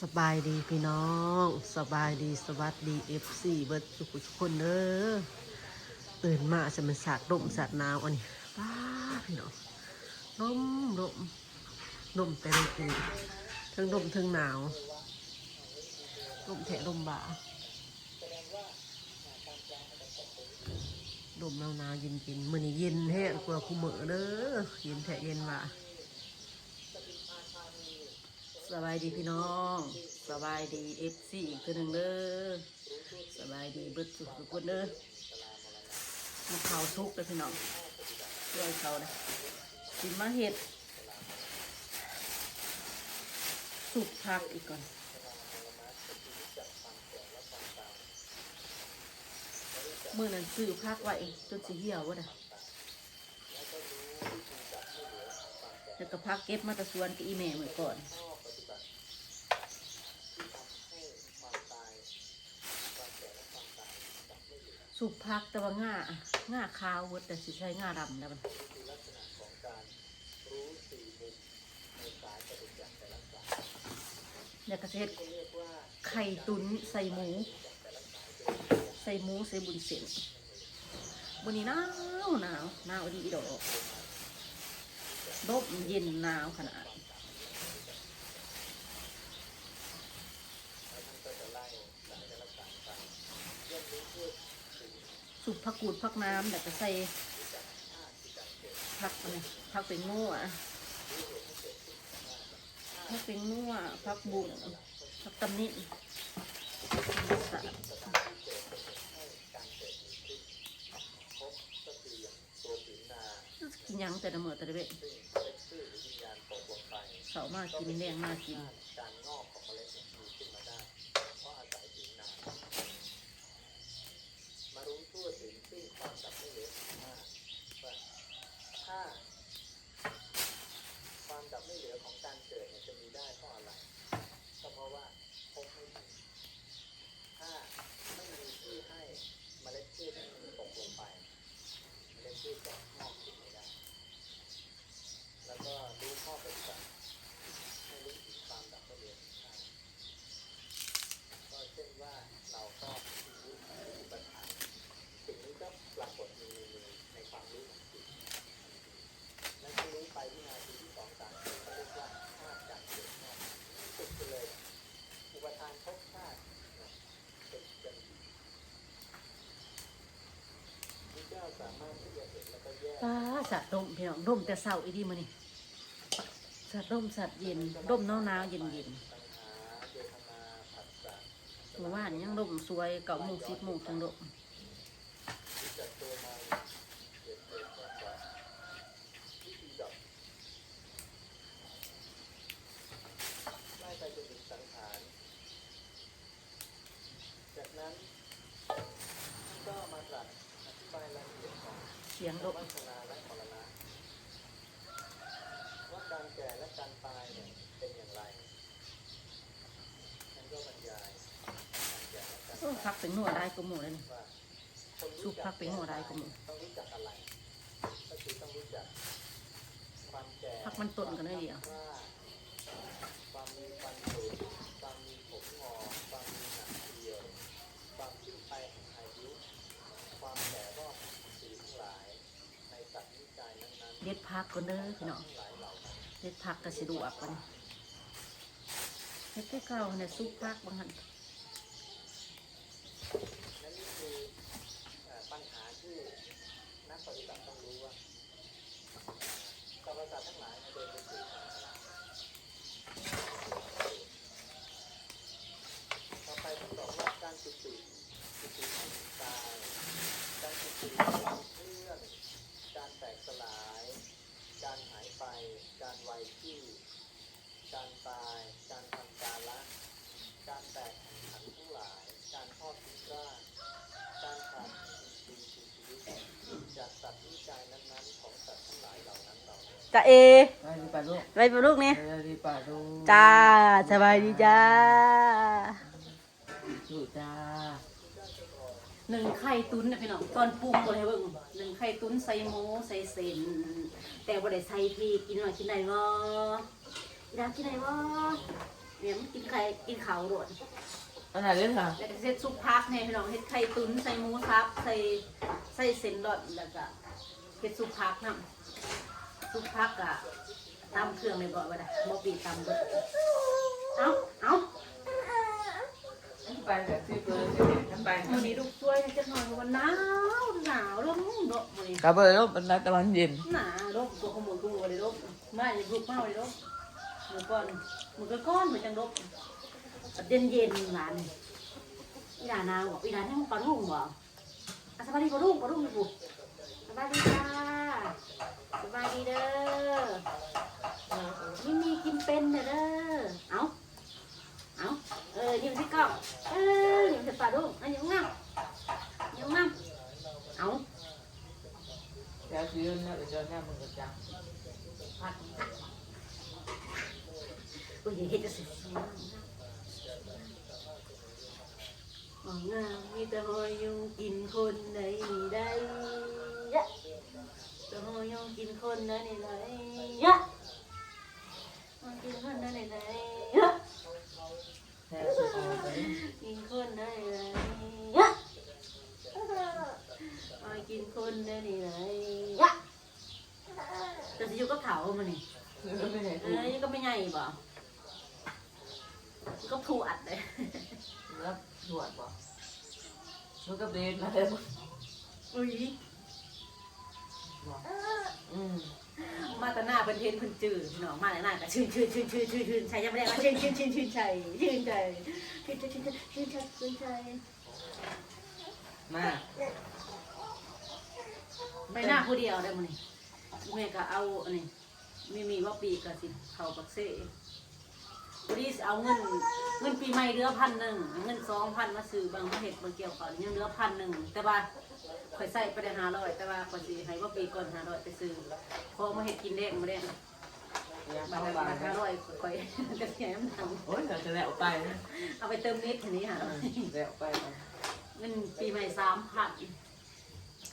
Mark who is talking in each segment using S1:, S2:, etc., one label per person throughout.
S1: สบายดีพี่น้อง สบายดีสวัสดีเอฟซีเบิร์ดทุกคนเด้อตื่นมาจะเป็นสาดลมสาดหนาวอันนี้ป้าพี่น้องลมลมลมแต่ลมกินทั้งลมทั้งหนาวลมแถะลมบ่าลมหนาวหนาวเย็นเย็นๆมื่อนี้เย็นแห้งกว่าคู่มือเด้อเย็นแท้เย็นว่า สบายดีพี่น้อง สบายดีเอฟซีอีกตัวหนึ่งเด้อสบายดีเบิดสุดทุกคนเด้อมาเขาทุกเลยพี่น้องด้วยเขาเลยกินมาเห็ดสุกพักอีกก่อนเมื่อนั้นซื้อพักไว้จนสิเหี่ยววะนะแล้วก็พักเก็บมาตะสวนกับอีแม่เหมื่อก่อน สุกพักแต่ว่าง่าง่าขาวเวิร์ดแต่สิใช้ง่าดำนะมันเนี่ยกระเซ็ดไข่ตุ๋นใส่หมู ใส่หมูใส่บุญเส้นวันนี้หนาวหนาวหนาวดีดอกลบเย็นหนาวขนาด สุกผักกูดผักน้ำแต่จะใส่ผักอะไรผักเป็นงัวผักเป็นงัวผักบุ้งผักตำนิกินยังแต่ละเมื่อแต่ละเวทเสามากินแดงมากิน
S2: มารู้ทั่วถึงซึ่งความดับไม่เหลือของธาตุว่าถ้าความดับไม่เหลือของการเกิดเนี่ยจะมีได้เพราะอะไร ก็เพราะว่าพบไม่ถึงถ้าไม่มีที่ให้เมล็ดพืชมันตกลงไป เมล็ดพืชจะงอกขึ้นไม่ได้ แล้วก็รู้ข้อปฏิบัติให้รู้ถึงความดับไม่เหลือของธาตุก็เช่นว่าเราก็รู้อุปทาน สิ่งนี้ก็ปรากฏมีในมือในความรู้ของจิตและที่รู้ไปวินาทีที่สองสามสี่เขาเรียกว่าธาตุการเกิดเนี่ยติดไปเลย อุปทานภพชาตินะเป็นเป็นพระเจ้าสามารถที่จะเห็นแล้วก็แยก
S1: ป้า สัตว์ดมพี่น้องดมแต่เศร้าอีดีมานี่สัตว์ดมสัตว์เย็นดมหนาวหนาวเย็นเย็น
S2: หาเวทนาผัสสะ
S1: ๆเมื่อวานยังดมสวยเก่าโมงสิบโมงจังดม
S2: รู้จักตัวมาเกิดเกิดแก่แก่วิธีดับไล่ไปจนถึงสังขารจากนั้นก็มาตรัสอธิบายรายละเอียง
S1: เสียงดม
S2: วัฒนาและมรณะว่าการแก่และการตายเนี่ยเป็นอย่างไรฉันก็บรรยายการแก่และการ
S1: โอ้
S2: ตาย
S1: พักเป็นหัวได้ก็หมูเลยนี่
S2: ว่าคน
S1: สุ
S2: รู้
S1: ก
S2: จั
S1: พักเป็นหัวได้ก็หมู
S2: ต้องรู้จักอะไรก็คือต้องรู้จักความแก่
S1: พักมันต้นกันได้เดียว
S2: ว่าความมีฟันผุความมีผมงอความมีหนังเดียวความขึ้นไปแห่งอายุความแก่รอบสีทั้งหลายในสัตว์นิกายนั้นๆ
S1: เด็ดพักก็เด้อพี่น้อง
S2: ทั้งหลายเด็
S1: ดพักก็สิดูอักกันเฮ็ดที่เก่าเนี่ยซุปพักบางหัน
S2: นี่คือเอ่อปัญหาที่นักปฏิบัติต้องรู้ว่าสรรพสัตว์ทั้งหลายเนี่ยเดินไปสู่ทางอะไรต่อไปต้องบอกว่าการจุติจุติแห่งกาย การจุติความเคลื่อน การแตกสลาย การหายไป การไวที่ การตาย การทำการละ การแตกแห่งขันทั้งหลาย การทอดทิ้งร่างการขาดแห่งอินทรีย์คือชีวิตจากสัตว์นิกายนั้นๆของสัตว์ทั้งหลายเหล่านั้นเหล่านั้น
S1: จ้าเอ
S3: ไปดีป่าลูก
S1: ไปปลูกนี่
S3: ไปดีป่าลูก
S1: จ้าสบายดีจ้า
S3: สู้จ้า
S1: หนึ่งไข่ตุ้นนะพี่น้องตอนปรุงบ่ได้เบิ่งหนึ่งไข่ตุ้นใส่หมูใส่เส้นแต่บ่ได้ใส่พริกกินหน่อยกินได้บ่อยากกินได้บ่เนี่ยมันกินไข่กินเขาโดด
S3: อันไหนเลยค่ะ
S1: แล้วก็เซ็ตซุปพักเนี่ยพี่น้องเฮ็ดไข่ตุ๋นใส่หมูสับใส่ใส่เส้นดอดแล้วก็เฮ็ดซุปพักนํซุปพักอะตำเครื่องในบ่อไว้ได้บ่ปีตำเบิดเอาเอา
S3: ไปแบบที่เบอร์ที่ไป
S1: วันนี้ลูกช่วยจักหน่อยว่าหนาวหนาวลมเนาะมื้อนี้
S3: กระเบอร์ลมเป็นไรตะวันเย็น
S1: หนาลมตัวขโมยกูบ่ได้ลมมาอย่าลุกมาเลยลมมื้อก่อนมื้อก็ก้อนเหมือนจังลมเย็นเย็นๆหลานอีหลานนาวบอกอีหลานให้มึงปลาลุงบ่อะสบายดีปะลุงปะลุงอยู่สบายดีจ้าสบายดีเด้อนี่มีกินเป็นเด้อเด้อเอา เอาเออยิ้มที่กล้องเออยิ้มที่ปลาลุงอันยิ้มงามยิ้มงามเอา
S3: เดี๋ยวซื้อเนี่ยเดี๋ยว เนี่ยมึงก็จัง
S1: พัดโอ้ยเฮ็ดจะเสร็จอ๋องามมีแต่หอยยุงกินคนใดได้ยะแต่หอยยุงกินคนใดไหนยะมันกินคนใดไหนยะ
S3: แค่ซื้อเอาไป
S1: กินคนใดไหนยะมากินคนใดไหนยะแต่สิอยู่กับเขามันนี่
S3: ซื้อไม่ได้
S1: เอ้ยก็ไม่ใหญ่บ่ก็ถูอัดเลย
S3: รับตรวจบ่มันก็เดินมาเลย
S1: อุ้ย
S3: อืม
S1: มาตาหน้าเป็นเทนเพิ่นจืดพี่น้องมาแต่หน้าก็ชื่นชื่นชื่นชื่นชื่นชื่นชัยยังไม่ได้มาชื่นชื่นชื่นชื่นชัยชื่นใจชื่นใจชื่นชื่นชื่นชัย
S3: มา
S1: ไปหน้าผู้เดียวได้มั้ยแม่ก็เอาอันนี้มีมีว่าปีกับสิเขาปักเซ่ วันนี้เอาเงินเงินปีใหม่เดือพันหนึ่งเงินสองพันมาซื้อบางประเทศบางเกี่ยวเขายังเหลือพันหนึ่งแต่ว่าข่อยใส่ไปได้ห้าร้อยแต่ว่าข่อยสิให้ว่าปีก่อนห้าร้อยไปซื้อพอมาเห็ดกินแดงมาแดง
S3: อยาก
S1: บา
S3: เข้า
S1: ท
S3: บ้า
S1: บานทห้าร้อยข่อยกระเทียมท
S3: โอ้ยเราจะแล้วไปนะำ
S1: เอาไปเติมนิดทีนี้ค่ะ
S3: แล้วไป
S1: เงินปีใหม่สามพัน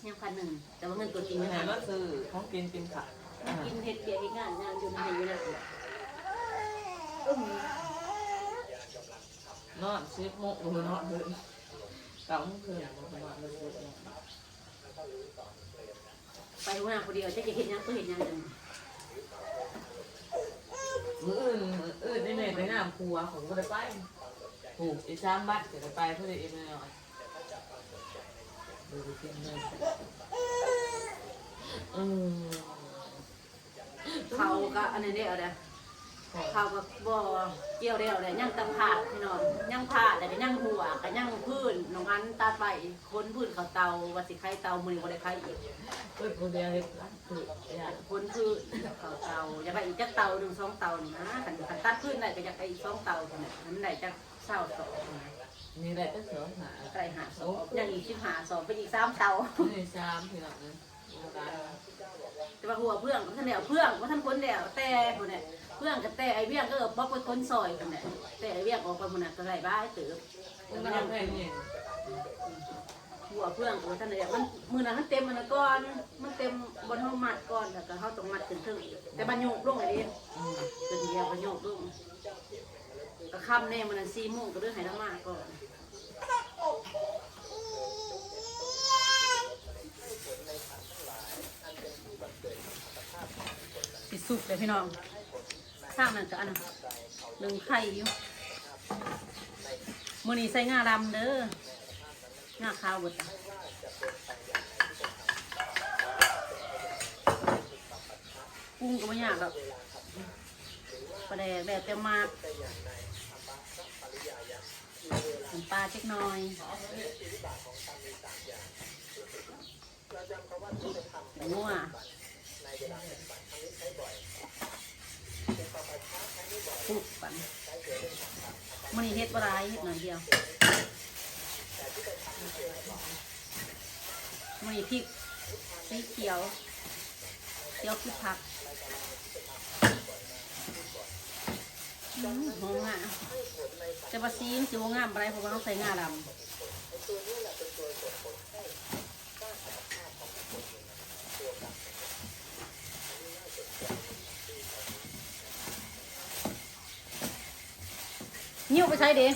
S1: ยังพันหนึ่งแต่ว่าเงินตัวจริง
S3: ไม่
S1: ไม่
S3: ไหน
S1: พัน
S3: ก็ซื้อของกินกินขา
S1: กินเห็ดเปียกเห็ดงานงานอยู่ในอยู่ในอึ้ ม
S3: นอนซิปโมกนอนเลยก่าเพื่อนนอนเลย
S1: ไปหัวหน้าคนเดียวจะเห็นยังก็เห็นยัง
S3: มืออื่นมืออื่นในี่แม่ไปงามครัวผมก็ได้ไปผูกไอ้ช้างบัดจะได้ไปเพื่อเอ็มหน่อยดูกินเลยอืม
S1: เขาก็อันนี้เดียวเด้อ เขาก็บ่เกี่ยวเดียวเด้ยังตะผาดพี่น้องยังผาดแต่ก็ยังหัวก็ยังพื้นน้องอันตาไปคนพื้นเขาเตาว่าสิไข่เตามือบ่ได้ไข่อีก
S3: เอ้ยคนเดียวเล็กร้านถูกอย่าง
S1: คนพื้นเขาเตาอยากได้อีกจักเตาหนึ่งสองเตานี่นะคันคันตัดพื้นได้ก็อยากได้อีกสองเตาเท่านั้นมันได้จักเศร้าสอง
S3: มีอะไรก็เสือหา
S1: ไก่หาสองยังอีกสิบหาสองเป็นอีกสามเตา
S3: นี่ชามทีหลังนะร้าน
S1: แต่ว่าหัวเพื่องก็ท่านเดียวเพื่องก็ท่านคนเดียวแต่คนเนี่ยเพื่องกับแต่ไอเบี้ยงก็เออบอกไปคนซอยคนเนี่ยแต่ไอเบี้ยงออกไปคนน่ะก็ไรบ้าไอ้เติบ
S3: มันก็ยังแพงนี่
S1: หัวเพื่องก็ท่านเดียวมันมือนั้นมันเต็มมันก่อนมันเต็มบนห้องมัดก่อนแล้วก็เขาต้องมัดถึงถึงแต่บรรยุลงไอเดียเป็นเดียวบรรยุลงก็ค่ำแน่มันสี่โมงก็เรื่องไหน้ำมาก่อน สุกเลยพี่น้องสร้างนั่นก็อันหนึ่งไข่อยู่มือนี้ใส่งาดำเด้องาขาวเบดกุ้งก็ไม่ยากหรอกปลาแดกแดดเต็มมากน้ำปลาเช็คหน่อยนัว ปุ๊บปันมันนี่เฮ็ดปลายเฮ็ดหน่อยเดียวมันนี่พริกสีเขียวเขียวคือผักหอมอะจะมาซีมสิวงามอะไรเพราะว่าต้องใส่งาดำ นิ้วไปใช้ดิ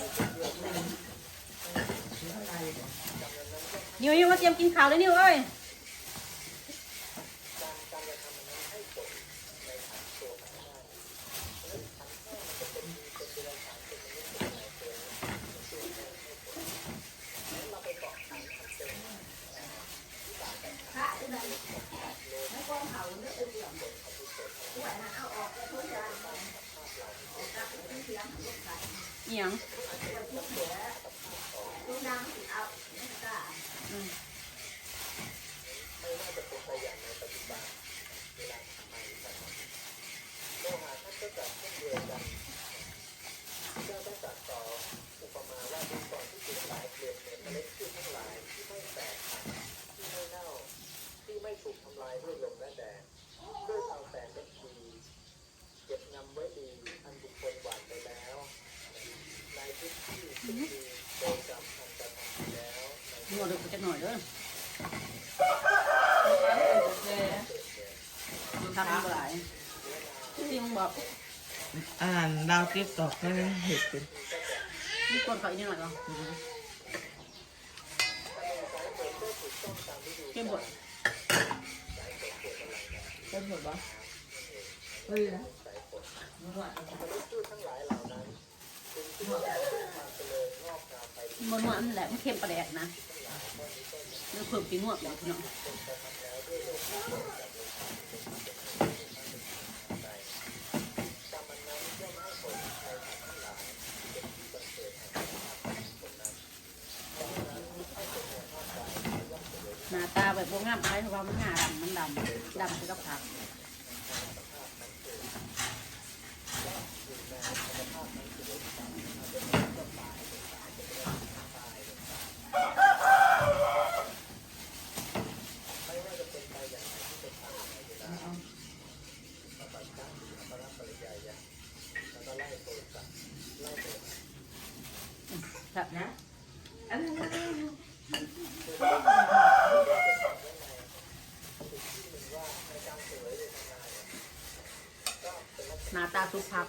S1: นิ้วนิ้วมาเตรียมกินข้าวเลยนิ้วเอ้ย เอียง
S2: ที่ไม่ถูกทำลายด้วยลมและแดดด้วยเตาแสงเล็กดีเก็บงำไว้ดี อันบุคคลหวานไปแล้ว ในพื้นที่ที่มีโดยจำพันจะทำไปแล้ว ใน
S1: นวดดูจะหน่อยเด้อทำหลายที่มึงบอก
S3: อ่านดาวติ๊กตอกได้เห็ดเป็น
S1: มีคนขออีกนิดหน่อยก่อนเข้มบด
S3: เป็นหมดปะเฮ้ยนะ
S1: มันมันแหละมันเค็มประแดกนะ เนื้อเพิ่มปีนวดเลยพี่น้องหน้าตาแบบพวกงามไปเพราะว่ามันหน้าดำมันดำดำไปกับผัก ครับนะ
S3: อันนี้
S1: หน้าตาสุภาพ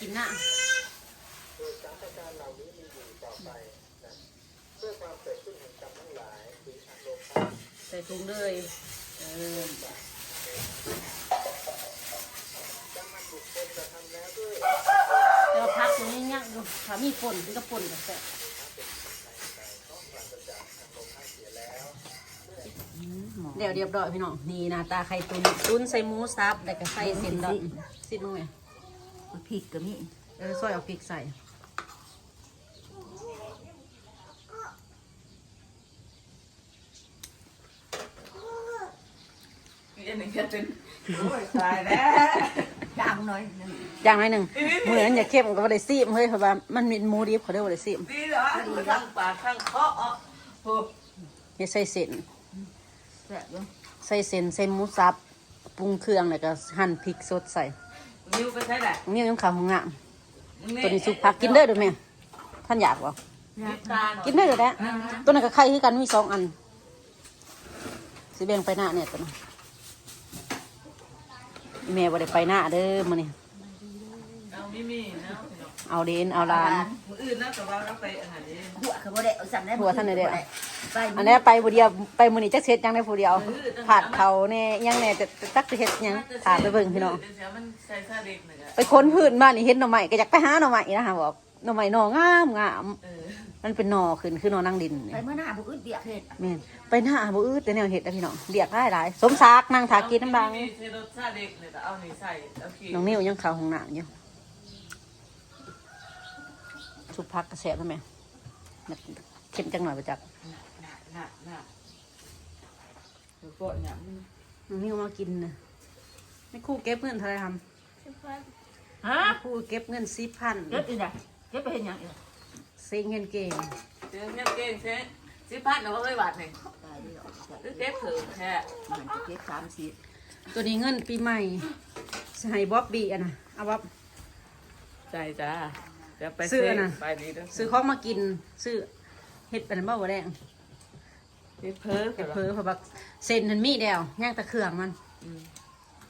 S1: คุณ จะเอาไปกินหน้า
S2: โดยสาธการเหล่านี้มีอยู่ต่อไปนะเพื่อความเกิดขึ้นแห่งกรรมทั้งหลายคืออารมณ์
S1: ใส่ถุงเลยเออ
S2: จำมันบุคคลจะทำแล้วด้วย
S1: แต่ว่าพักตรงนี้ยังอยู่ถ้ามีฝนมันก็ฝนกับแซ่บเดี๋ยวเรียบร้อยพี่น้องนี่หน้าตาไข่ตุนตุนใส่หมูสับแล้วก็ใส่เส้นดอนสิมึงไง
S4: พริกก็มี
S1: เออซอยเอาพริกใส่
S3: อันนี้ก็เป็นโอ้ยตายแล้ว
S4: จางหน่อยหนึง
S1: อย่างไรหนึ่งเหมือนอย่าเข้มก็บ่ได้ซีมเฮ้ยเพราะว่ามันมีหมูดิบเขาเรียกว่าได้ซีม
S3: ดีเหรอข้างปากข้างเคาะอะโอ้
S1: เฮ็ดใส่เส้น
S4: แซ่บอยู่
S1: ใส่เส้นใส่หมูสับปรุงเครื่องแล้วก็หั่นพริกสดใส่
S3: นิ้วไปใช้ได้
S1: นี่ยังข้าวของงามตัวนี้สุกผักกินได้ด้วยแม่ท่านอยากบ่
S3: นิตาหน่อย
S1: กินได้เลยแหละตัวนั้นก็ไข่คือกันมีสองอันสิแบ่งไปหน้าเนี่ยตัวนั้นแม่บ่ได้ไปหน้าเด้อมื้อนี้
S3: เอาไม่มีนะ
S1: เอาเดนเอาหลาน
S3: มืออื่นนะแต่ว่าเราไปอาหารนี้
S4: หัวคือบ่ได้เอาสั่งได้
S1: หัวท่านได้เด้อ
S4: ไป
S1: อันนี้ไปผู้เดียวไปมื้อนี้จักเฮ็ดยังได้ผู้เดียวผัดเขาแน่ยังแน่แต่แต่จักสิเฮ็ดหยังถามไปเบิ่งพี่น้อง
S3: เดี๋ยวมันใส่ซาเด็กหนึ่งอะ
S1: ไปค้นพื้นบ้านนี่เห็นหน่อไม้ก็อยากไปหาหน่อไม้นะฮะบอกหน่อไม้หน่องามงาม
S3: เออ
S1: มันเป็นหน่อขึ้นคือหน่อนั่งดิน
S4: ไป
S1: นี่
S4: เมื่อหน้าบุอึดเบียกเห็ด
S1: แม่นไปหน้าบ่อืดแต่แนวเห็ดนะพี่น้องเรียกได้หลายสมศักดิ์นั่งถากินน้ำดัง
S3: มีใส่รสชาติเด็กเนี่ยแต่เอาหนีใส่เอาขี้
S1: น้องนิ้วยังเข้าห้องน้ำอยู่ สุพักกระแสทำไมเข้มจังหน่อยประจักษ์
S3: หนักหนักหนักเดี๋ยวกดเนี่ยมัน
S1: น้องนิ้วมากินนะไม่คู่เก็บเงินเท่าไรทำ
S4: ฮะ
S1: คู่เก็บเงินสิบพัน
S4: เก็บอีกอะเก็บไปเห็นหยังอีก
S1: เซ็งเงินเก่ง
S3: เจ๊เงี้ยเก่งเจ๊สิพัดเราก็เคยบาดเนี่ย
S4: ตายเดียว
S3: เก็บถือแค่
S4: มันจะเก็บสามสิบ
S1: ตัวนี้เงินปีใหม่ให้บ๊อบบี้อะนะเอาบ๊อบ
S3: ใจจ้า จะไป
S1: ซื้อน่ะ
S3: ไปดีด้วย
S1: ซื้อของมากิน ซื้อเฮฮ็ดเป็นบ่บ่แดง
S3: เฮ็ดเพ้อ
S1: เฮ็
S3: กั
S1: ด
S3: น
S1: เผลอเพราะว่าเส้นมันมีแล้วย่างแตะเครื่องมัน
S3: อืม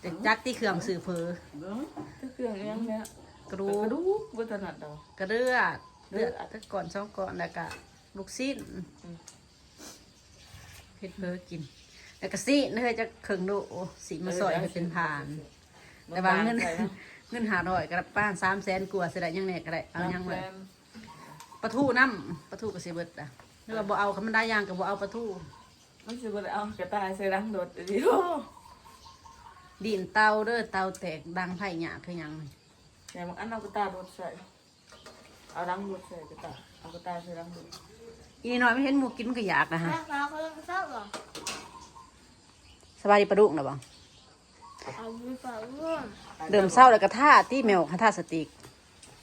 S1: แต่จักที่เครื่องสื่อเผลอ
S4: เบิ่ง
S3: ก็เครื่องอยังเนี้ย
S1: กระดู
S3: กระ
S1: ก
S3: ดูกบ่ถนัดดอก
S1: กระเดือด
S3: เลื
S1: เลื
S3: อ
S1: อ
S3: ด
S1: ดตะก่อนสองก่อนแล้วก็ลูกชิ้น
S3: อืม
S1: เฮ็ดเผลอกินแล้วก็ซีนเฮ้ยจะเครื่องโดสีมาซอยให้เป็นผ่าน แต่ว่าเงิน
S3: ใส่นะ
S1: เงินหาร้อยกระป้านสามแสนกว่าสิได้ยังแหน่ก็ได้เอายังไง
S3: แซม
S1: ปลาทูน้ำปลาทูก็สิเบิดอะหรือว่าบ่เอาคำมันได้ย่างก็บ่เอาปลาทู
S3: มันสิบ่ได้เอากระต่ายใส่รังโดดเดียว
S1: ดินเตาเด้อเตาแตกดังไผ่หยาคือหยัง
S3: อย่างบางอันเอากระต่ายโดดใส่เอารังโดดใส่กระต่ายเอากระต่ายใส่รังโดด
S1: อีนี่น้อยไม่เห็นหมูกินมันก็อยากนะฮะ
S5: แม่เขาเศร้าเหรอ
S1: สบายดีปลาดุกนะบ่
S5: เอาไปฝากเรื่อง
S1: เดิมเศร้าแล้วก็ท่าที่แมวท่าสติก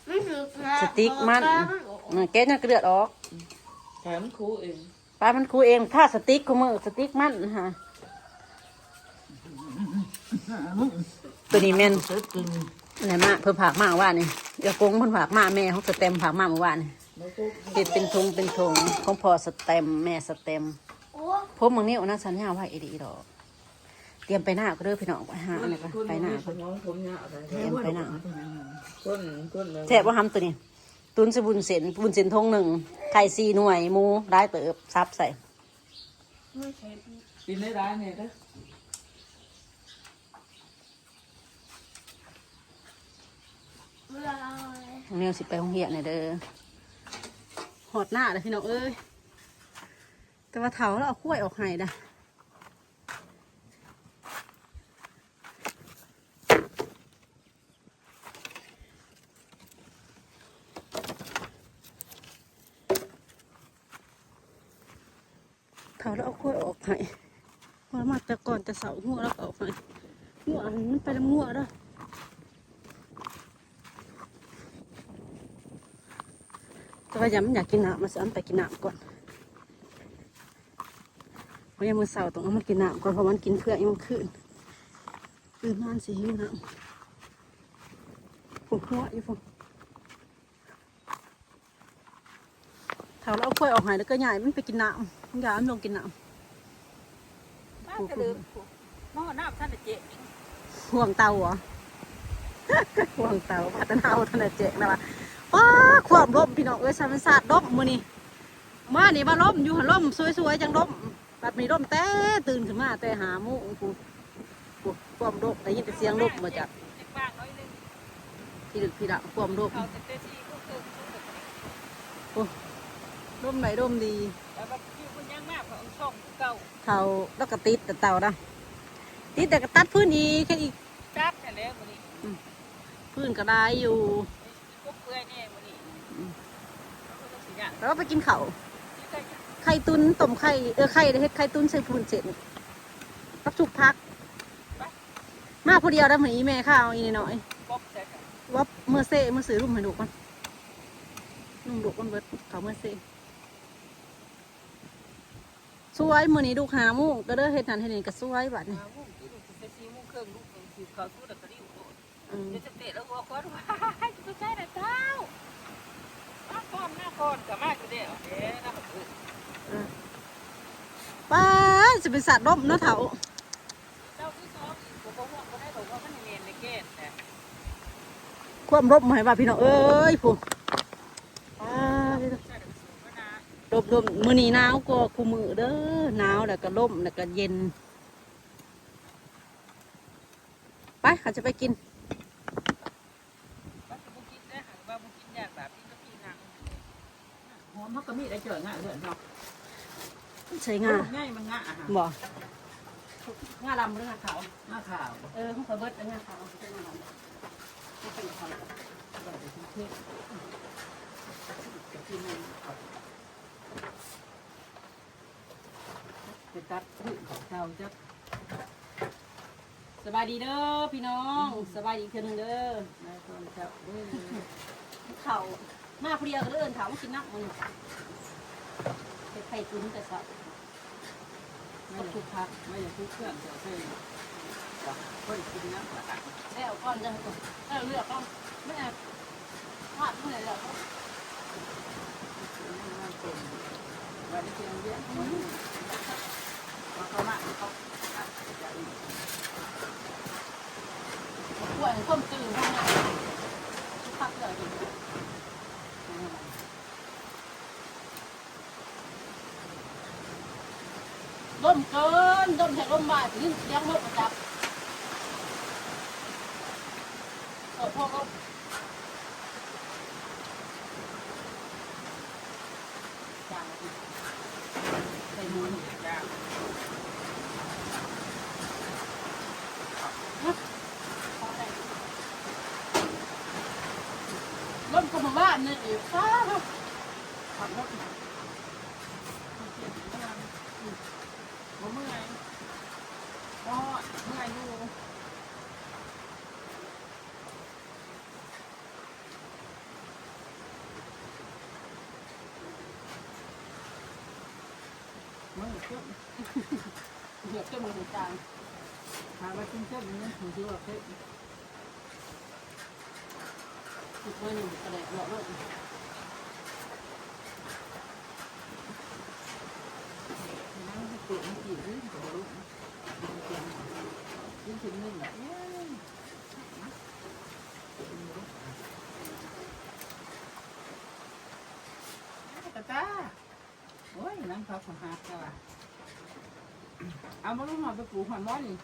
S5: ไม่ถึงนะ
S1: สติ๊กมัน เออแก๊สยังกระเดือดออก
S3: แถมครูเอง
S1: ปลามันคูเองท่าสติกของมือสติกมันฮะตัวนี้แม่น
S4: ซื้อกิน
S1: อะไรมาเพิ่นผักมาว่านี่เดี๋ยวกงเพิ่นผักมาแม่เขาสเต็มผักมาเมื่อวานนี่
S3: แล้วก็
S1: เฮ็ดเป็นทงเป็นทงของพ่อสเต็มแม่สเต็ม
S5: โอ้
S1: ผมมึงนี่นะสัญญาไว้อีดีดอก เตรียมไปหน้าก็เด้อพี่น้องไปหาอันนี้ก็
S3: คน
S1: ไปหน้า
S3: สมองผมเนี่ยอะไร
S1: เตรียมไปหน้า
S3: ก้นก้น
S1: แซ่บว่าทำตัวนี้ ตุนสบุนเส้นบุญเส้นทงหนึ่งไข่สี่หน่วยหมูได้เติบซับใส่
S5: ไม่ใช่
S3: กินได้ร้านเนี่ยก็
S5: เวลาอะไร
S1: แนวสิไปโรงเรียนเนี่ยเด้อหอดหน้าเลยพี่น้องเอ้ยแต่ว่าเถาแล้วเอากล้วยออกให้นะเถาแล้วเอากล้วยออกให้พอมาแต่ก่อนแต่เสาหัวแล้วก็ออกให้หัวมันไปล้วหัวแล้วแต่ว่ายังไม่อยากกินน้ำมาสั่นไปกินน้ำก่อนเพราะยังมือเสาต้องเอามากินน้ำก่อนเพราะมันกินเพื่อยังมันขึ้นตื่นนอนสิหิวน้ำผมหัวอยู่ผมเถาเราเอากล้วยออกหายแล้วก็ใหญ่มันไปกินน้ำมันอยากมันลงกินน้
S4: ป้าจะลืมน้องน้ำท่านเจ๊ำ
S1: ห่วงเตาเหรอห่วงเตาพัฒนาเอาทันได้เจ๊นะวะว้าความร่มพี่น้องเอ้ยสามศาสตร์ร่มมือนี่มานี่มาล่มอยู่หันล่มสวยๆจังล่มแบบมีล่มแต่ตื่นขึ้นมาแต่หาหมูกูกูความโรคได้ยินแต่เสียงล่มมาจาก
S4: บ้างน้อยนึง
S1: ที่ดึกที่ดักความโรค
S4: เขาจะเต้ที่ก็คือ
S1: ล่มไหนล่มดี
S4: แล้วก็พี่คุณยังมากของช่องเก่า
S1: เขาแล้วก็ติดแต่เต่านะติดแต่ก็ตัดพื้นอีกแค่อีก
S4: จับกันแล้ววันนี้
S1: พื้นก็ได้อยู่
S4: ก็เปื่อยแน่วันนี้ก็ต้องสิยะ
S1: แล้วก็ไปกินเขาว
S4: ที่ใกล้จะ
S1: ไข่ตุนต้มไข่เออไข่เฮ็ดไข่ตุนใส่พูนเสร็จรับสุกพัก มาผู้เดียวได้เหมือนอีแม่ข้าวอีนน้อย
S4: ป๊อกแต่กัน
S1: ว่าเมื่อเซ่เมื่อซื้อรุ่มให้ดูก่อนนุ่มดูก่อนเบิดเขาเมื่อเซ่ สวยมือนี้ดูหาหมูก็เด้อเฮ็ดนั่นเฮ็ดนี่ก็สวยบัดนี้
S4: มามุ่งที่ลูกจะซีมุ่งเครื่องลูกคือเขาสู้แต่กระดิ่งโดด
S1: อืม
S4: จะจะเตะแล้วหัวควันว้ายจะใช่นะเจ้ามาก่อนหน้าก่อนกับมาอยู่เด้อเอ๊ะนะผม
S1: ป้าจะเป็นสัตว์ร่มเนาะเถา
S4: เจ้าที่สองผมบอกว่าเขาได้บอกว่ามันเนียนในเกตแต่
S1: ความร่มให้ว่าพี่น้องเอ้ยผู้ป้า
S4: ใช่แต่สูงนะ
S1: ร่มร่มมือนี้หนาวก็คูมือเด้อหนาวแล้วก็ร่มแล้วก็เย็น ไปเขาจะไปกิน
S4: ว่าจะบุกินได้หากว่าบุกินอย่างแบบนี้ก็พี่นางหอมมันก็มีได้เจอง่ายเลยเนาะ
S1: ใช้งา
S4: ง่ายมันง่ายอะ
S1: บ่งาดำหรืองาขาว
S4: ง่ายข่าว
S1: เออของเขาเบิดงาขาวเป็นงาดำไม่เป็นขาว
S4: ไป ตัดพืชของเจ้าจ้ะ
S1: สบายดีเด้อพี่น้องสบายดีเทื่อนึงเด้อ
S4: ในตอนเจ้าเด้อ
S1: เขามาเพรียก็เดินเขามากินน้ำมันเฮ็ดไข่ตุ้นแต่เช้า
S4: ไม่อยากทุกพักไม่อยากทุกเครื่องเจ้าเส้นคนกินน้ำกระตัก
S1: แล้วก่อนจะก่อนแล้วเลือกก่อนไม่เอาพลาดเมื่อไหร่แล้ว
S4: น้ำเป็นว่าจะเชียงเยอะ
S1: วยส้มตื่นข้างในพักเลยดิร่มเกินร่มแห่ร่มบ่ายถึงเลี้ยงรถประจับเออพ่อก็จางอีกใส่มือ
S4: ยาก
S1: ร่มก็มาบ้านนี่อีกฟ้าขับรถ
S4: บ่เมื่อยก็เมื่อยอยู่
S1: มือขึ้นเหยียบขึ้นมือจาง
S4: หาว่าชิ้นเส้นนี้ผมคิดว่าเผ็ด
S1: ติดมือหนึ่งกระเดะเหลาะรถ
S4: นั่งให้เปิดมันกี่รื่นกับลูกกินชิ้นนึงแบบนี้ ตาตาโอ้ยนั่งพักของหาจ้าเอามาลูกหอไปปลูกหอยม้อนี่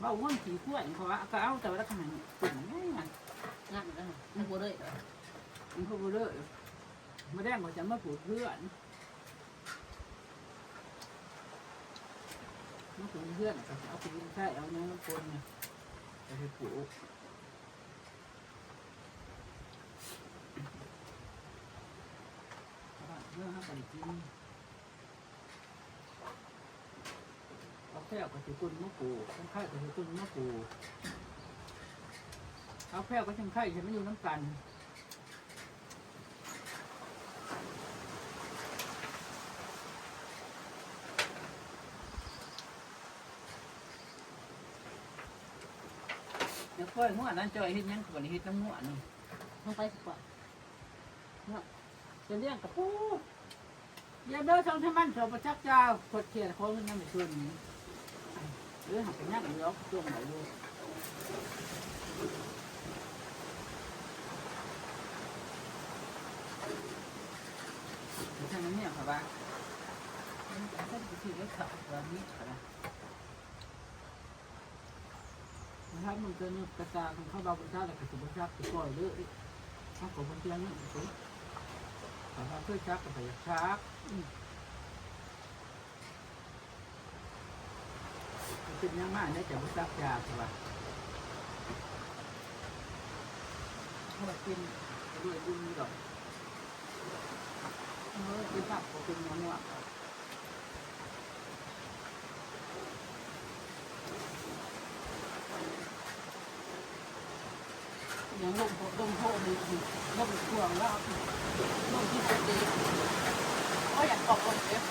S4: เบาว่นขี่ขั้วเพราะว่าก็เอาแต่ว่าขนาดตุ่มง่าย
S1: นั่งแล้วมันปวดเลย
S4: มันพูดเลยมาแดงก็จะมาปลูกเพื่อนมาปลูกเพื่อนก็เอาไปกินใช่เอาเนื้อคนเนี่ยไปให้ปลูก เรื่องห้าไปกินเอาแค่กับถือกุนมะปูทั้างไข่กับถือกุนมะปูดเอาแค่ก็ทั้งไข่ฉันไม่อยู่น้ำกันเดี๋ยวค่อยมั่วนั่นจอยเฮ็ดยังกับเฮ็ดน้ำมั่วนี่
S1: ต้องไปสักกว่าะ
S4: จะเลี้ยงกับปูอย่าเด้อทางที่มันชอบประจักษ์เจ้าขดเขียนของนั่นไม่ชวนนี้หรือหักไปยักเดี๋ยวช่วงไหนดูทางนั้เนี่ยค่ะว่ามันจะเป็นสิ่งที่เขาแบบนี้ค่ะถ้ามันเกินกระจายของเขาเราเป็นเจ้าแต่กระสุนประจักษ์ปล่อยเลยถ้าของมันเพียงนี่ สิแต่ถ้าเพื่อชักก็ไปชักเป็นยังมากเนี่ยจะไม่ชักยาใช่ปะถ้าเรากินด้วยดุนดอกเออกินผักก็เป็นยังวะ
S1: อย่างลม ลมโพดีลมช่วงแล้วลมที่ปกติก็อยากบอกคนเอ
S4: ฟ